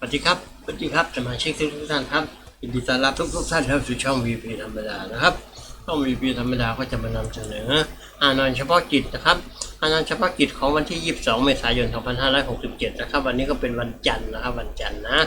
สวัสดีครับสวัสดีครับสมาชิกทุกท่านครับยินดีต้อนรับทุกทุกท่านเข้าสู่ช่อง VP ธรรมดานะครับช่อง VP ธรรมดาก็จะมานำเสนอ อานอนเฉพาะกิจนะครับอานอนเฉพาะกิจของวันที่ 22 เมษายน 2567 นะครับ วันนี้ก็เป็นวันจันทร์นะครับ วันจันทร์นะ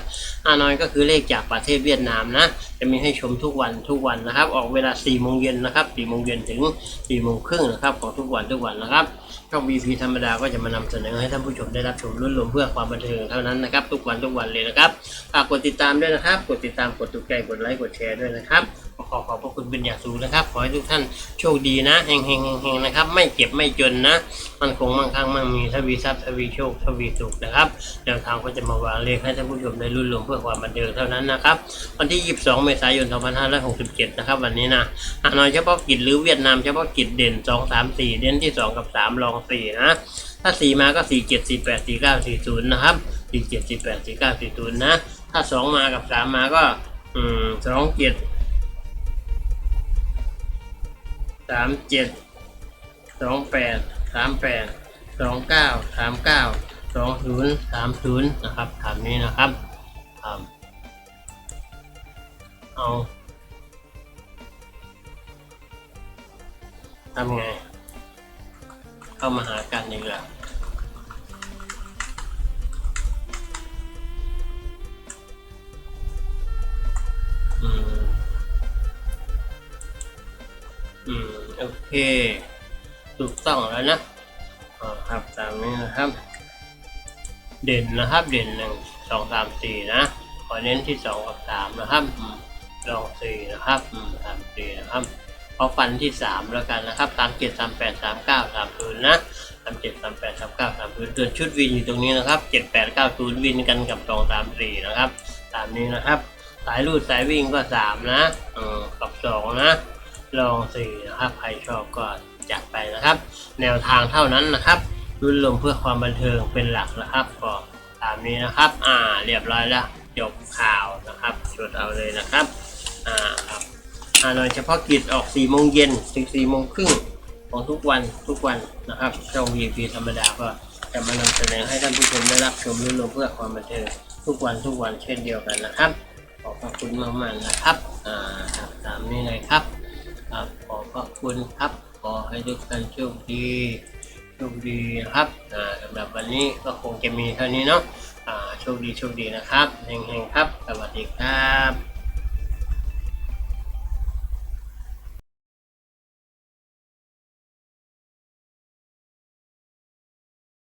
อานอนก็คือเลขจากประเทศเวียดนามนะ จะมีให้ชมทุกวันทุกวันนะครับ ออกเวลา 4 โมงเย็นนะครับ 4 โมงเย็นถึง 4 โมงครึ่งนะครับของทุกวันทุกวันนะครับ ช่อง VP ธรรมดาก็จะมานำเสนอให้ท่านผู้ชมได้รับชมรุ่นรวมเพื่อความบันเทิงเท่านั้นนะครับ ทุกวันทุกวันเลยนะครับฝากกดติดตามด้วยนะครับ กดติดตาม กดถูกใจ กดไลค์ กดแชร์ด้วยนะครับ ขอขอบพระคุณเป็นอย่างสูงนะครับ ขอให้ทุกท่านโชคดีนะเฮงเฮงเฮงๆนะครับ ไม่เจ็บไม่จนนะมันคงมั่งคั่งมั่งมีทวีทรัพย์ทวีโชคทวีสุขนะครับแนวทางก็จะมาวางเลขให้ท่านผู้ชมได้รุ่นรวมเพื่อความบันเทิงเท่านั้นนะครับ วันที่ 22 เมษายน 2567 นะครับ วันนี้นะฮานอยเฉพาะกิจหรือเวียดนามเฉพาะกิจเด่น 2 3 4 เด่นที่ 2 กับ 3 รอง 4 นะ ถ้า 4 มาก็ 4 7 4 8 4 9 4 0 นะครับ 4 7 4 8 4 9 4 0 นะ ถ้า 2 มากับ 3 มาก็สอื สามเจ็ดสองแปดสามแปดสองเก้าสามเก้าสองศูนย์สามศูนย์นะครับถามนี้นะครับเอาทำไง เข้ามาหากันดีกว่า อืมโอเคถูกต้องแล้วนะอ่าครับตามนี้นะครับ เด่นนะครับเด่นหนึ่งสองสามสี่นะขอเน้นที่สองกับสามนะครับลองสี่นะครับสามสี่นะครับเพราะฟันที่สามแล้วกันนะครับสามเจ็ดสามแปดสามเก้าสามศูนย์นะสามเจ็ดสามแปดสามเก้าสามศูนย์เกิดชุดวินอยู่ตรงนี้นะครับเจ็ดแปดเก้าศูนย์วินกันกับสองสามสี่นะครับตามนี้นะครับ สายรูดสายวิ่งก็สามนะเออกับสองนะ ลองสี่นะครับใครชอบก็จัดไปนะครับ แนวทางเท่านั้นนะครับรุ่นลมเพื่อความบันเทิงเป็นหลักนะครับก็ตามนี้นะครับ อ่า เรียบร้อยแล้วจบข่าวนะครับจดเอาเลยนะครับ อ่าครับอ่าโดยเฉพาะกิจออก4โมงเย็นถึง4โมงครึ่งของทุกวันทุกวันนะครับช่อง VP ธรรมดาก็จะมานำเสนอให้ท่านผู้ชมได้รับชมรุ่นลมเพื่อความบันเทิงทุกวันทุกวันเช่นเดียวกันนะครับ ขอบพระคุณมากๆนะครับ อ่า คุณครับ ขอให้ทุกท่านโชคดีโชคดีนะครับสำหรับวันนี้ก็คงจะมีเท่านี้เนาะโชคดีโชคดีนะครับเฮงๆครับ สวัสดีครับ